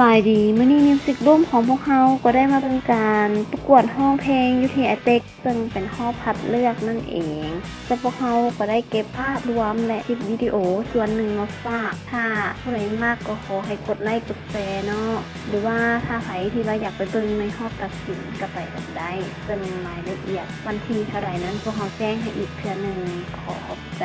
บายดีมือนี้มิวสิกร่วมของพวกเขาก็ได้มาเป็นการประกวดห้องเพลงยูทีไอเต็กซึ่งเป็นห้องพัดเลือกนั่นเองแต่พวกเขาก็ได้เก็บภาพรวมและคลิปวิดีโอส่วนหนึ่งมาฝากถ้าผู้ใดมากก็ขอให้กดไลค์กดแชร์เนาะหรือว่าถ้าใครที่เราอยากไปเบิ่งในห้องตัดสินก็ไปกันได้ซึ่งรายละเอียดวันที่เท่าไหร่นั้นพวกเขาแจ้งให้อีกเทื่อหนึ่งขอขอบใจ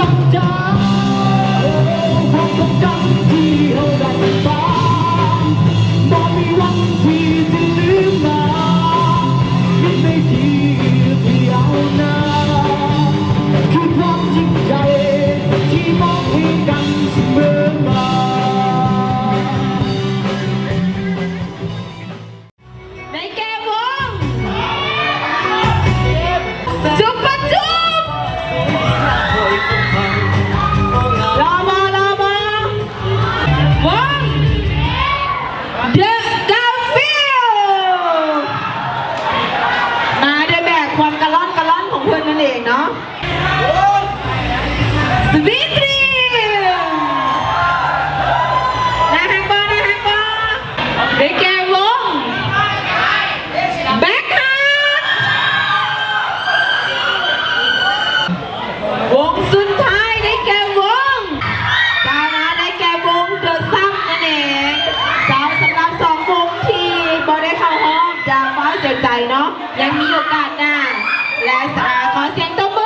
Doctor! ใจเนาะยังมีโอกาสหน้าและขอเสียงต